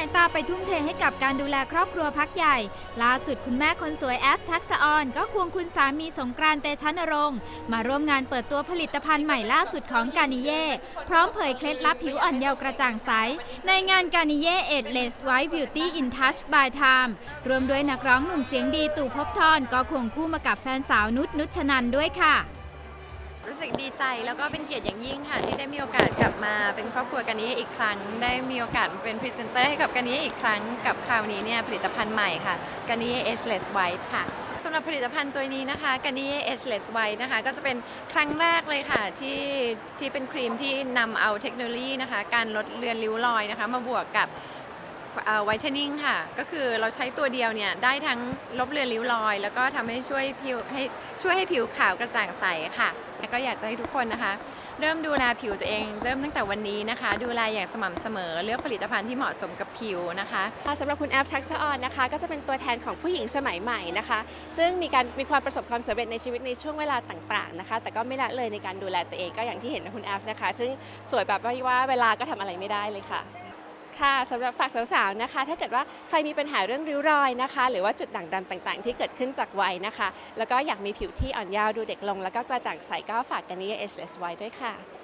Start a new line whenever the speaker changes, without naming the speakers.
ายตาไปทุ่มเทให้กับการดูแลครอบครัวพักใหญ่ ล่าสุดคุณแม่คนสวยแอฟทักษออนก็ควงคุณสามีสงกรานต์เตชะนรงค์มาร่วมงานเปิดตัวผลิตภัณฑ์ใหม่ล่าสุดของกานิเย่พร้อมเผยเคล็ดลับผิวอ่อนเยาว์กระจ่างใส ในงานกานิเย่เอ็ดเลสไวท์บิวตี้อินทัชบายไทม์รวมด้วยนักร้องหนุ่มเสียงดีตู่ภพบทรก็ควงคู่มากับแฟนสาวนุชนุชนันด้วยค่ะ
รู้สึกดีใจแล้วก็เป็นเกียรติอย่างยิ่งค่ะ ที่ได้มีโอกาสกลับมาเป็นครอบครัวกันนี้อีกครั้ง ได้มีโอกาสเป็นพรีเซนเตอร์ให้กับกันนี้อีกครั้งกับคราวนี้เนี่ยผลิตภัณฑ์ใหม่ค่ะกันนี้ Ageless White ค่ะสำหรับผลิตภัณฑ์ตัวนี้นะคะกันนี้ Ageless White นะคะ ก็จะเป็นครั้งแรกเลยค่ะที่ที่เป็นครีมที่นำเอาเทคโนโลยีนะคะ การลดเลือนริ้วรอยนะคะ มาบวกกับ ไวท์เทนนิ่งค่ะ ก็คือเราใช้ตัวเดียวเนี่ยได้ทั้งลบเลือนริ้วรอย แล้วก็ทำให้ช่วยผิวให้ช่วยให้ผิวขาวกระจ่างใสค่ะ แล้วก็อยากจะให้ทุกคนนะคะ เริ่มดูแลผิวตัวเอง เริ่มตั้งแต่วันนี้นะคะ ดูแลอย่างสม่ำเสมอเลือกผลิตภัณฑ์ที่เหมาะสมกับผิวนะคะ
ค่ะสำหรับคุณแอฟทักษะออนนะคะ ก็จะเป็นตัวแทนของผู้หญิงสมัยใหม่นะคะ ซึ่งมีการมีความประสบความสำเร็จในชีวิตในช่วงเวลาต่างๆนะคะ แต่ก็ไม่ละเลยในการดูแลตัวเองก็อย่างที่เห็นนะคุณแอฟนะคะ ซึ่งสวยแบบว่าเวลาก็ทำอะไรไม่ได้เลยค่ะ ค่ะสำหรับฝากสาวๆนะคะ ถ้าเกิดว่าใครมีปัญหาเรื่องริ้วรอยนะคะ หรือว่าจุดด่างดำต่างๆ ที่เกิดขึ้นจากวัยนะคะ แล้วก็อยากมีผิวที่อ่อนเยาว์ดูเด็กลง แล้วก็กระจ่างใสก็ฝากกันนี้ Ageless White ด้วยค่ะ